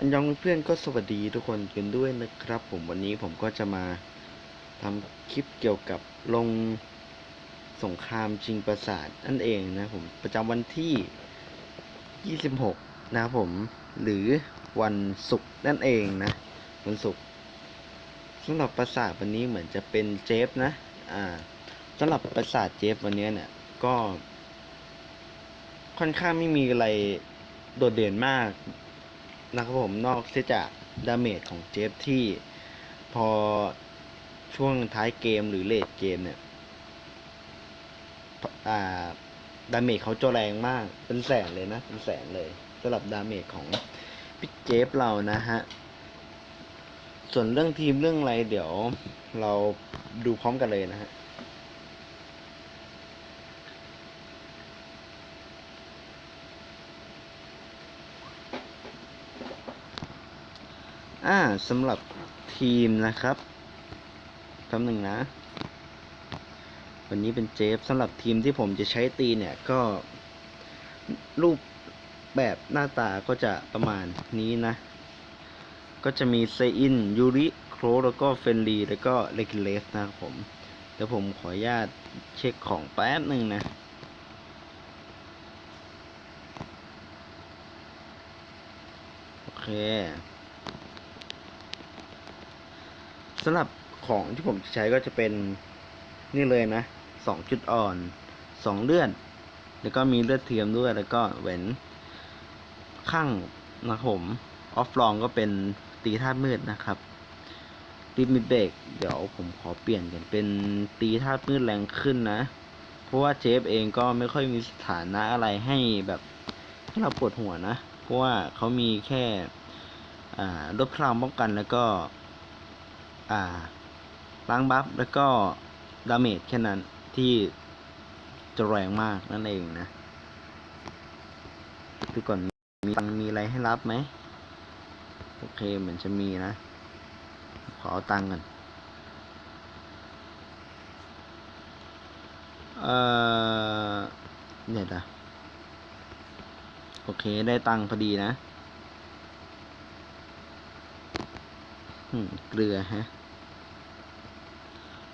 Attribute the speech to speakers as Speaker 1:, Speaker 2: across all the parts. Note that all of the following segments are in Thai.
Speaker 1: อันยองเพื่อนก็สวัสดีทุกคนกันด้วยนะครับ ผมวันนี้ผมก็จะมาทำคลิปเกี่ยวกับลงสงครามชิงปราสาทนั่นเองนะผมประจำวันที่ 26 นะผม หรือวันศุกร์นั่นเองนะ วันศุกร์สำหรับปราสาทวันนี้เหมือนจะเป็นเจฟนะ อ่าสำหรับปราสาทเจฟวันนี้เนี่ยก็ ค่อนข้างไม่มีอะไรโดดเด่นมาก นะครับผมนอกเสียจากดาเมจของเจฟที่พอช่วงท้ายเกมหรือเลดเกมเนี่ยอ่าดาเมจเขาจะแรงมาก เป็นแสนเลยนะ เป็นแสนเลยสำหรับดาเมจของพี่เจฟเรานะฮะ ส่วนเรื่องทีมเรื่องอะไรเดี๋ยวเราดูพร้อมกันเลยนะฮะ อ่าสำหรับทีมนะครับคำหนึ่งนะ วันนี้เป็นเจฟสำหรับทีมที่ผมจะใช้ตีเนี่ยก็ รูปแบบหน้าตาก็จะประมาณนี้นะ ก็จะมีเซอิน ยูริ โครแล้วก็เฟนรีแล้วก็เลกิเลสนะครับผมเดี๋ยวผมขออนุญาตเช็คของแป๊บหนึ่งนะโอเค สำหรับของที่ผมจะใช้ก็จะเป็นนี่เลยนะสองจุดอ่อนสองเลือดแล้วก็มีเลือดเทียมด้วยแล้วก็แหวนข้างนะผมออฟลองก็เป็นตีธาตุมืดนะครับลิมิดเบรกเดี๋ยวผมขอเปลี่ยนกันเป็นตีธาตุมืดแรงขึ้นนะ เพราะว่าเจฟเองก็ไม่ค่อยมีสถานะอะไรให้แบบให้เราปวดหัวนะ เพราะว่าเขามีแค่อ่าลดพลังป้องกันแล้วก็ อ่าล้างบัฟแล้วก็ดาเมจแค่นั้นที่จะแรงมากนั่นเองนะดูก่อนมีตังมีอะไรให้รับไหมโอเคเหมือนจะมีนะ ขอเอาตังค์กันเอ่อเดี๋ยนะโอเคได้ตังพอดีนะอืมเกลือฮะ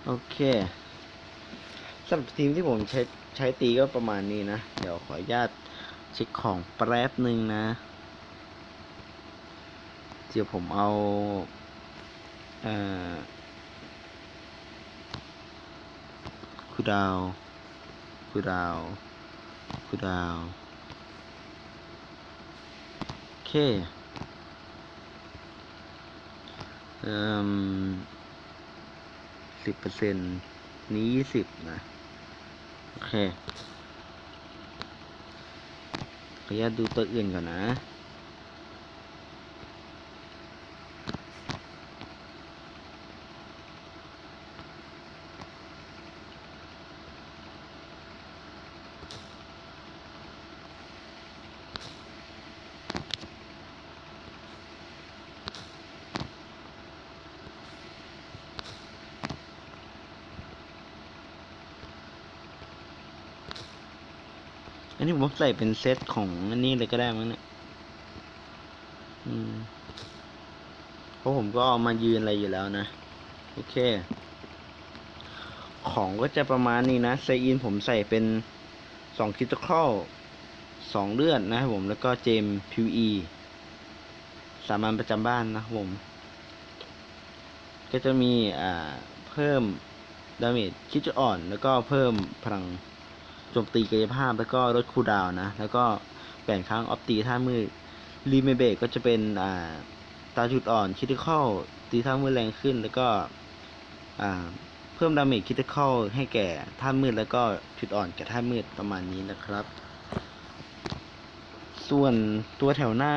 Speaker 1: โอเคสำหรับทีมที่ผมใช้ใช้ตีก็ประมาณนี้นะ เดี๋ยวขออนุญาตเช็คของแป๊บหนึ่งนะ เดี๋ยวผมเอาเอ่อคูดาวคูดาวคูดาวโอเคเอ่อ สิบเปอร์เซ็นต์นี้ยี่สิบนะ โอเค ขออนุญาตดูตัวอื่นก่อนนะ นนี้ผมใส่เป็นเซตของอันนี้เลยก็ได้มั้งเนี่ยอืมเพราะผมก็เอามายืนอะไรอยู่แล้วนะ โอเค ของก็จะประมาณนี้นะไซอินผมใส่เป็นสองคิตคอลสองเลือดนะครับผม แล้วก็เจมพิวอีสามัญประจำบ้านนะครับผม ก็จะมีอ่าเพิ่มดาเมจคิดจะอ่อน แล้วก็เพิ่มพลัง โจมตีกายภาพแล้วก็ลดคูลดาวนะ แล้วก็แบ่งครั้งออฟตีท่ามืดรีเมเบกก็จะเป็นอ่าตาจุดอ่อนคิดเข้าตีท่ามืดแรงขึ้น แล้วก็อ่าเพิ่มดาเมจคิดเข้าให้แก่ท่ามืดแล้วก็จุดอ่อนแก่ท่ามืดประมาณนี้นะครับ ส่วนตัวแถวหน้า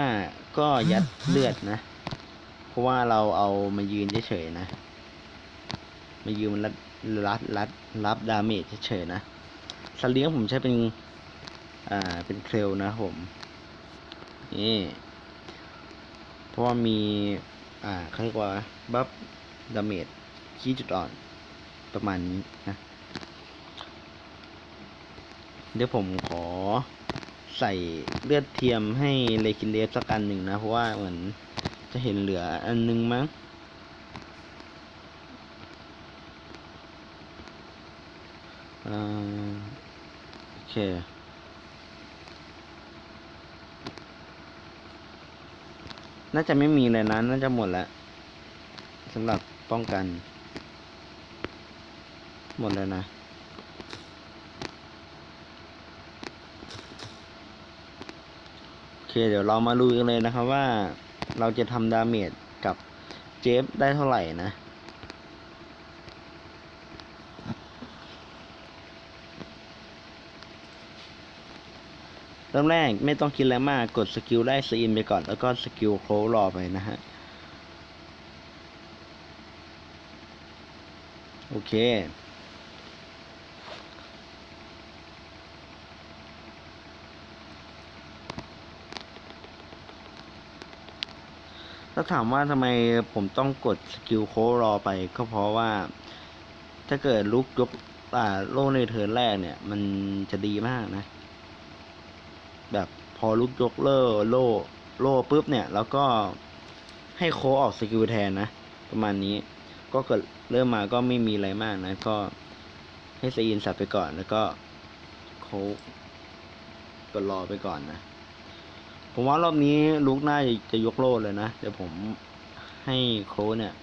Speaker 1: ก็ยัดเลือดนะ เพราะว่าเราเอามายืนเฉยๆนะ มายืนมันรัดรัดรัดรับดาเมจเฉยๆนะ สัตว์เลี้ยงผมใช้เป็นอ่าเป็นเคลลนะผมนี่เพราะว่ามีอ่าเขาเรียกว่าบัฟดาเมจขี้จุดอ่อนประมาณนี้นะเดี๋ยวผมขอใส่เลือดเทียมให้เลคินเลฟสักอันหนึ่งนะ เพราะว่าเหมือนจะเห็นเหลืออันนึงมั้งอ่าโอ น่าจะไม่มีเลยนะ น่าจะหมดแล้วสำหรับป้องกัน หมดเลยนะ โอเค เดี๋ยวเรามาดูกันเลยนะครับว่าเราจะทำดาเมจกับเจฟได้เท่าไหร่นะ ริ่มแรกไม่ต้องคิดอะไรมากกดสกิลไล่ซีนไปก่อน แล้วก็สกิลโคลรอไปนะฮะ โอเคถ้าถามว่าทำไมผมต้องกดสกิลโคลรอไปก็เพราะว่า ถ้าเกิดลุกยกอ่าโล่ในเทิร์นแรกเนี่ย มันจะดีมากนะ พอลุกยกเล่โล่โล่ปุ๊บเนี่ย แล้วก็ให้โคออกสกิลแทนนะ ประมาณนี้ ก็เกิดเริ่มมาก็ไม่มีอะไรมากนะ ก็ให้ซีนสับไปก่อนแล้วก็โคกดรอไปก่อนนะ ผมว่ารอบนี้ลุกน่าจะยกโล่เลยนะเดี๋ยวผมให้โคเนี่ย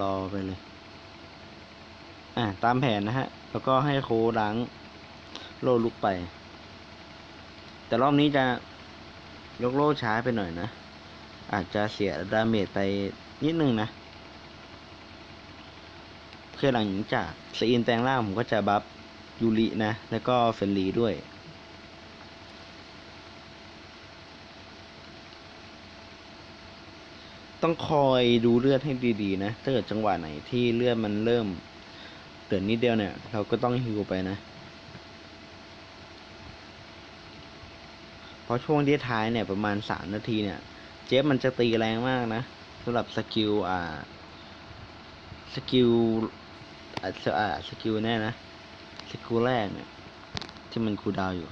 Speaker 1: รอไปเลย อะตามแผนนะฮะ แล้วก็ให้โคล้างโล่ลุกไป แต่รอบนี้จะยกโล่ช้าไปหน่อยนะ อาจจะเสียดาเมจไปนิดนึงนะคือหลังจากสอินแปลงร่างผมก็จะบัฟยูรินะ แล้วก็เฟนลีด้วย ต้องคอยดูเลือดให้ดีๆนะ ถ้าเกิดจังหวะไหนที่เลือดมันเริ่มเหลือนิดเดียวเนี่ย เราก็ต้องฮิวไปนะ เพ ราะช่วงที่ท้ายเนี่ยประมาณสามนาทีเนี่ย เจฟมันจะตีแรงมากนะสำหรับสกิลอ่าสกิลอ่าสอ่าสกิลแน่นะสกิลแรกเนี่ยที่มันคูดาวอยู่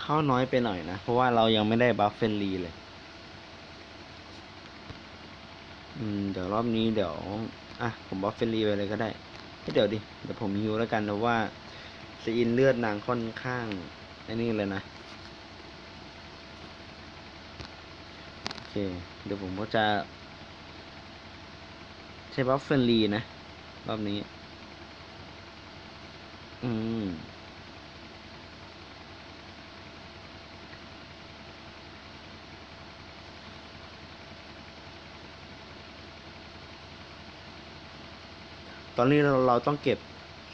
Speaker 1: เข้าน้อยไปหน่อยนะ เพราะว่าเรายังไม่ได้บัฟเฟนลีเลย อืมเดี๋ยวรอบนี้เดี๋ยว อะ ผมบัฟเฟนลีไปเลยก็ได้เฮ้เดี๋ยวดิ เดี๋ยวผมฮิวแล้วกันเพราะว่าซีอินเลือดนางค่อนข้างไอ้นี่เลยนะโอเค เดี๋ยวผมก็จะ ใช้บัฟเฟนลีนะ รอบนี้ อืม ตอนนี้เราเราต้องเก็บ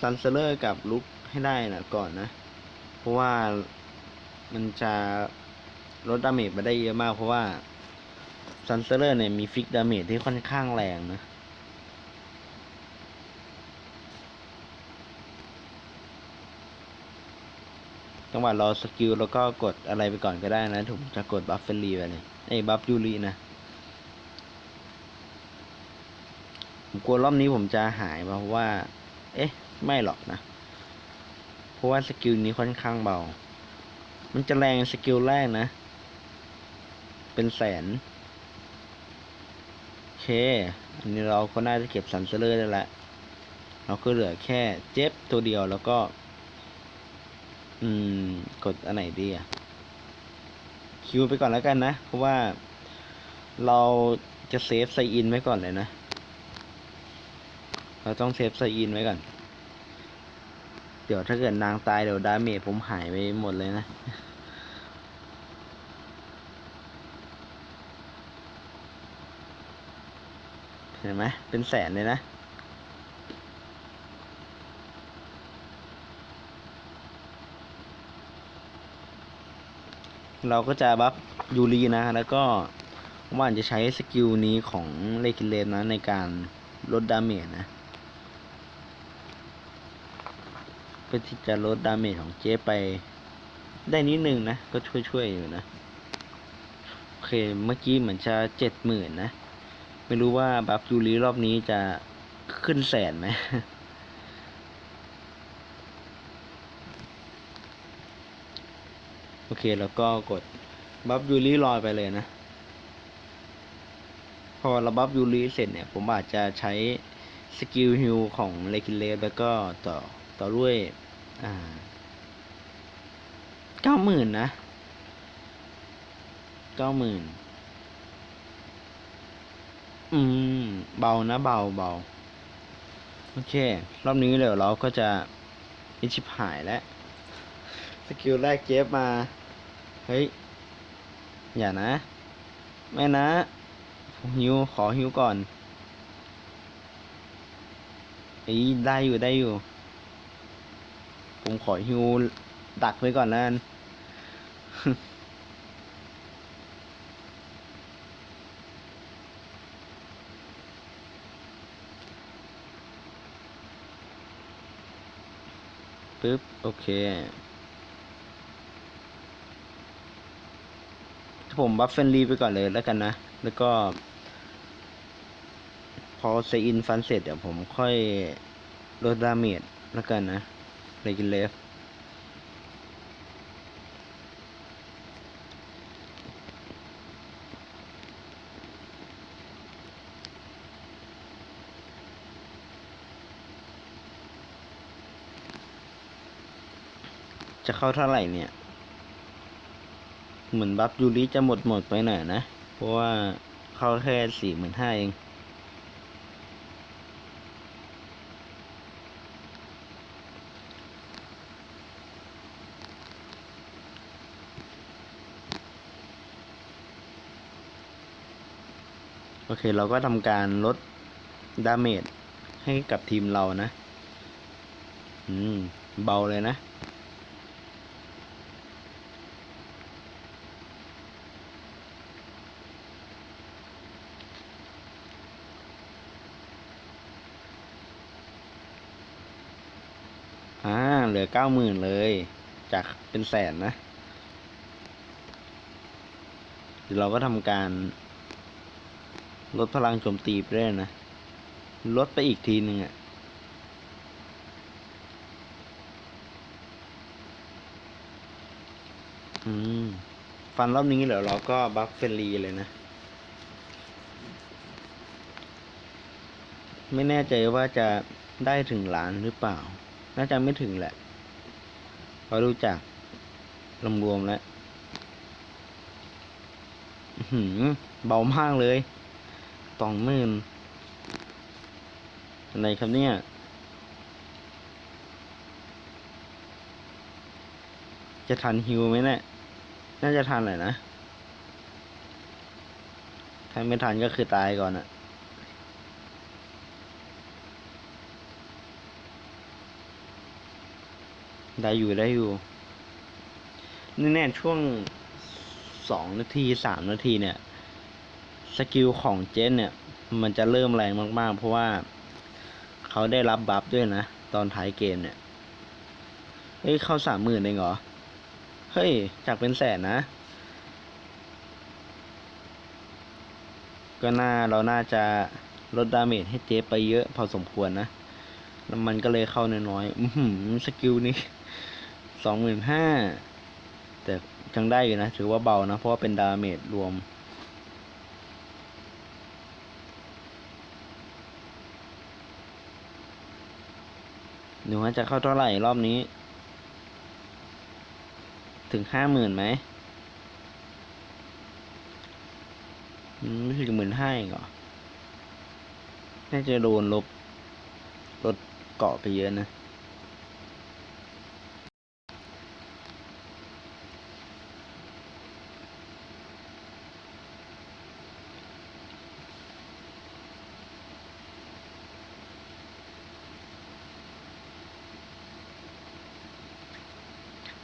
Speaker 1: ซันเซอร์กับลุกให้ได้นะก่อนนะ เพราะว่ามันจะลดดาเมจมาได้เยอะมาก เพราะว่าซันเซอร์เนี่ยมีฟิกดาเมจที่ค่อนข้างแรงนะจังหวะรอสกิลแล้วก็กดอะไรไปก่อนก็ได้นะถูกจะกดบัฟเฟลลีไปเลยไอ้บัฟยูรีนะ ผมกลัวรอบนี้ผมจะหายเพราะว่า เอ๊ะ ไม่หรอกนะ เพราะว่าสกิลนี้ค่อนข้างเบา มันจะแรงสกิลแรกนะ เป็นแสน โอเค อันนี้เราก็น่าจะเก็บสันเซเลอร์ได้แล้วเราก็เหลือแค่เจ็บตัวเดียวแล้วก็ อืม กดอันไหนดีอะคิวไปก่อนแล้วกันนะ เพราะว่าเราจะเซฟไซอินไว้ก่อนเลยนะ เราต้องเซฟไซอินไว้ก่อน เดี๋ยวถ้าเกิดนางตายเดี๋ยวดาเมจผมหายไปหมดเลยนะ เห็นไหมเป็นแสนเลยนะเราก็จะบัฟยูรีนะ แล้วก็ว่านจะใช้สกิลนี้ของเลกิเลนนะ ในการลดดาเมจนะ เพื่อที่จะลดดาเมจของเจ๊ไป ได้นิดนึงนะ ก็ช่วยๆอยู่นะ โอเค เมื่อกี้เหมือนจะเจ็ดหมื่นนะ ไม่รู้ว่าบัฟยูริรอบนี้จะขึ้นแสนไหมโอเค แล้วก็กดบัฟยูริลอยไปเลยนะ พอเราบัฟยูริเสร็จเนี่ย ผมอาจจะใช้สกิลฮิลของเลกิเลสแล้วก็ต่อต่อด้วย อ่าเก้าหมื่นนะเก้าหมื่นอืม เบานะเบาเบาโอเค รอบนี้เดี๋ยวเราก็จะอิชิบหายแล้ว สกิลแรกเจฟมา เฮ้ย อย่านะ ไม่นะฮิวขอฮิวก่อนอ้ยได้อยู่ได้อยู่ ผมขอฮิวดักไว้ก่อนแล้วกันปึ๊บ โอเคผมบัฟเฟนรีไปก่อนเลยแล้วกันนะ แล้วก็ พอเซอินฟันเสร็จเดี๋ยวผมค่อยลดดาเมจแล้วกันนะ เลกินเลฟจะเข้าเท่าไหร่เนี่ย เหมือนบัฟยูริจะหมดหมดไปหน่อยนะ เพราะว่าเข้าแค่สี่หมื่นห้าเอง โอเค เราก็ทำการลดดาเมจให้กับทีมเรานะ อืม เบาเลยนะอ่าเหลือเก้าหมื่นเลย จากเป็นแสนนะเดี๋ยวเราก็ทำการ ลดพลังโจมตีไปเรื่อยนะ ลดไปอีกทีหนึ่งอะ่ะอืมฟันรอบนี้เดี๋ยวเราก็บัฟเฟรนลีเลยนะ ไม่แน่ใจว่าจะได้ถึงล้านหรือเปล่า น่าจะไม่ถึงแหละเพราะดูจากรวมๆแล้วอื้อหือเบามากเลย สองหมื่นอะไรครับเนี่ยจะทันฮิวไหมเนี่ย น่าจะทันแหละนะ ถ้าไม่ทันก็คือตายก่อนอะได้อยู่ได้อยู่นี่แน่ช่วงสองนาทีสามนาทีเนี่ย สกิลของเจนเนี่ย มันจะเริ่มแรงมาก ๆ เพราะว่าเขาได้รับบัฟด้วยนะ ตอนท้ายเกมเนี่ย เฮ้ย เข้าสามหมื่นเองเหรอ เฮ้ย จากเป็นแสนนะ ก็น่าเราน่าจะลดดาเมจให้เจไปเยอะพอสมควรนะแล้วมันก็เลยเข้าน้อยๆอือหือสกิลนี้สองหมื่นห้าแต่ยังได้อยู่นะ ถือว่าเบานะ เพราะว่าเป็นดาเมจรวม หนูว่าจะเข้าเท่าไหร่รอบนี้ ถึงห้าหมื่นไหมอืมไม่ถึงหมื่นห้าเหรอ น่าจะโดนลบลดเกาะไปเยอะนะ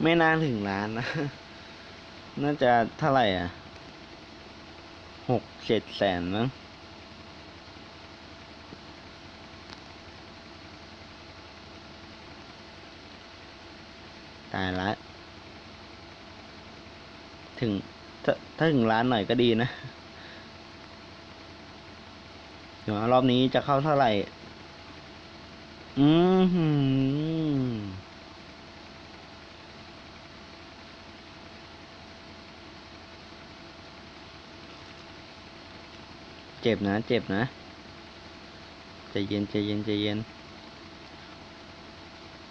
Speaker 1: ไม่น่าถึงล้านนะ น่าจะเท่าไหร่อะหกเจ็ดแสนมั้งตายละ ถึงถ้าถ้าถึงล้านหน่อยก็ดีนะ เดี๋ยวรอบนี้จะเข้าเท่าไหร่ อืม เจ็บนะ เจ็บนะใจเย็นใจเย็นใจเย็น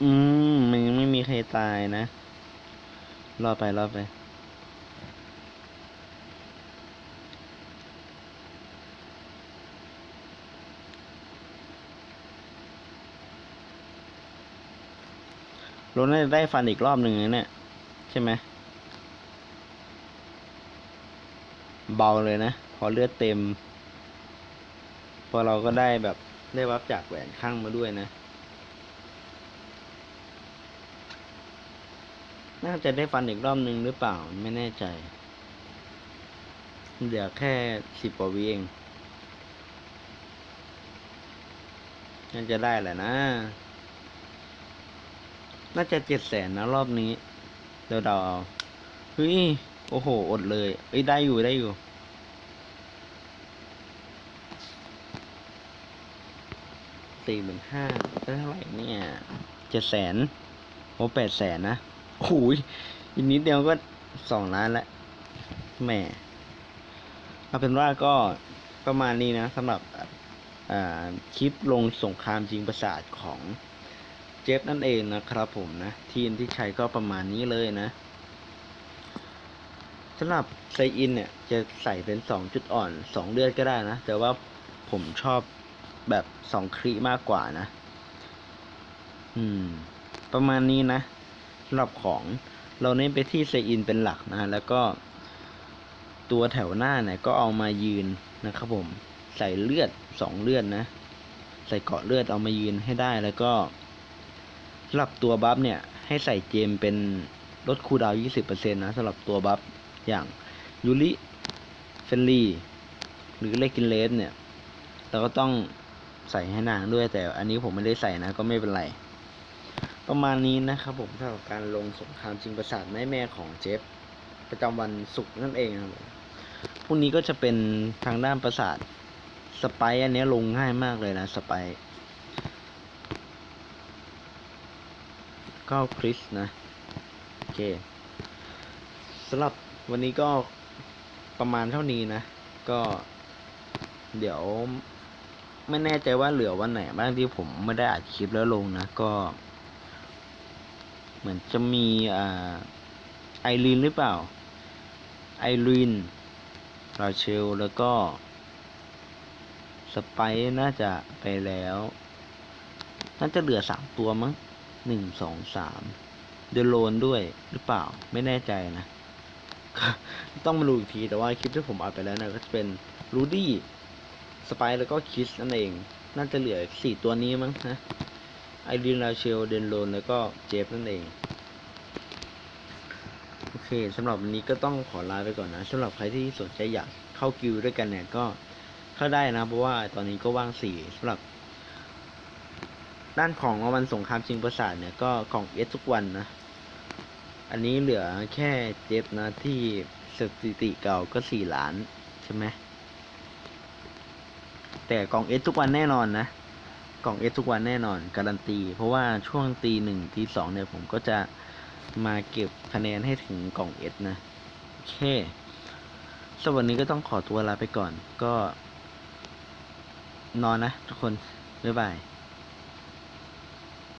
Speaker 1: อืม มันยังไม่มีใครตายนะ รอไป รอไป รถน่าจะได้ฟันอีกรอบหนึ่งนะเนี่ย ใช่ไหม เบาเลยนะ พอเลือดเต็ม พอเราก็ได้แบบได้วับจากแหวนข้างมาด้วยนะ น่าจะได้ฟันอีกรอบหนึ่งหรือเปล่าไม่แน่ใจเหลือแค่สิบกว่าวิเองน่าจะได้แหละนะ น่าจะเจ็ดแสนนะรอบนี้ เดี๋ยวเดาเอา เฮ้ย โอ้โห อดเลย เอ้ย ได้อยู่ ได้อยู่ สี่หมื่นห้าได้เท่าไหร่เนี่ยเจ็ดแสนโอ้แปดแสนนะโอ้ยอีกนิดเดียวก็สองล้านละแหมเอาเป็นว่าก็ประมาณนี้นะสำหรับคลิปลงสงครามจริงประสาทของเจฟนั่นเองนะครับผมนะทีมที่ใช้ก็ประมาณนี้เลยนะสำหรับไซอินเนี่ยจะใส่เป็นสองจุดอ่อนสองเลือดก็ได้นะ แต่ว่าผมชอบ แบบสองครีมากกว่านะ อืม ประมาณนี้นะสำหรับของเราเน้นไปที่ไซอินเป็นหลักนะ แล้วก็ ตัวแถวหน้าเนี่ยก็เอามายืนนะครับผม ใส่เลือดสองเลือดนะ ใส่เกาะเลือดเอามายืนให้ได้แล้วก็สำหรับตัวบัฟเนี่ย ให้ใส่เจมเป็นลดคูดาวน์20%นะสำหรับตัวบัฟอย่างยูริเฟนลีหรือเลกินเลสเนี่ย เราก็ต้อง ใส่ให้นางด้วย แต่อันนี้ผมไม่ได้ใส่นะก็ไม่เป็นไร ประมาณนี้นะครับผมสำหรับการลงสงครามจริงประสาทแม่แม่ของเจฟประจำวันศุกร์นั่นเองครับพรุ่งนี้ก็จะเป็นทางด้านประสาทสไปซ์อันนี้ลงง่ายมากเลยนะสไปซ์ก็คริสนะโอเคสำหรับวันนี้ก็ประมาณเท่านี้นะ ก็เดี๋ยว ไม่แน่ใจว่าเหลือวันไหนบ้างที่ผมไม่ได้อัดคลิปแล้วลงนะก็ เหมือนจะมีอ่าไอรีนหรือเปล่า ไอรีนราเชลแล้วก็สไปน่าจะไปแล้ว น่าจะเหลือสามตัวมั้งหนึ่งสองสามเดโลนด้วยหรือเปล่าไม่แน่ใจนะ ต้องมาดูอีกทีแต่ว่าคลิปที่ผมอัดไปแล้วนะก็จะเป็นรูดี้ สไปซ์แล้วก็คิสนั่นเอง น่าจะเหลือสี่ตัวนี้มั้งนะไอรีนราเชลเดนโลนแล้วก็เจฟนั่นเอง โอเคสำหรับวันนี้ก็ต้องขอลาไปก่อนนะสำหรับใครที่สนใจอยากเข้ากิวด้วยกันเนี่ยก็เข้าได้นะ เพราะว่าตอนนี้ก็ว่างสี่สำหรับ ด้านของวันสงครามชิงประสาทเนี่ยก็กล่องเอสทุกวันนะ อันนี้เหลือแค่เจ็บนะที่สถิติเก่าก็สี่ล้านใช่ไหม แต่กล่องเอสทุกวันแน่นอนนะ กล่องเอสทุกวันแน่นอน การันตี เพราะว่าช่วงตีหนึ่งตีสองเนี่ยผมก็จะมาเก็บคะแนนให้ถึงกล่องเอสนะโอเคสวันนี้ก็ต้องขอตัวลาไปก่อนก็ นอนนะทุกคน บ๊ายบาย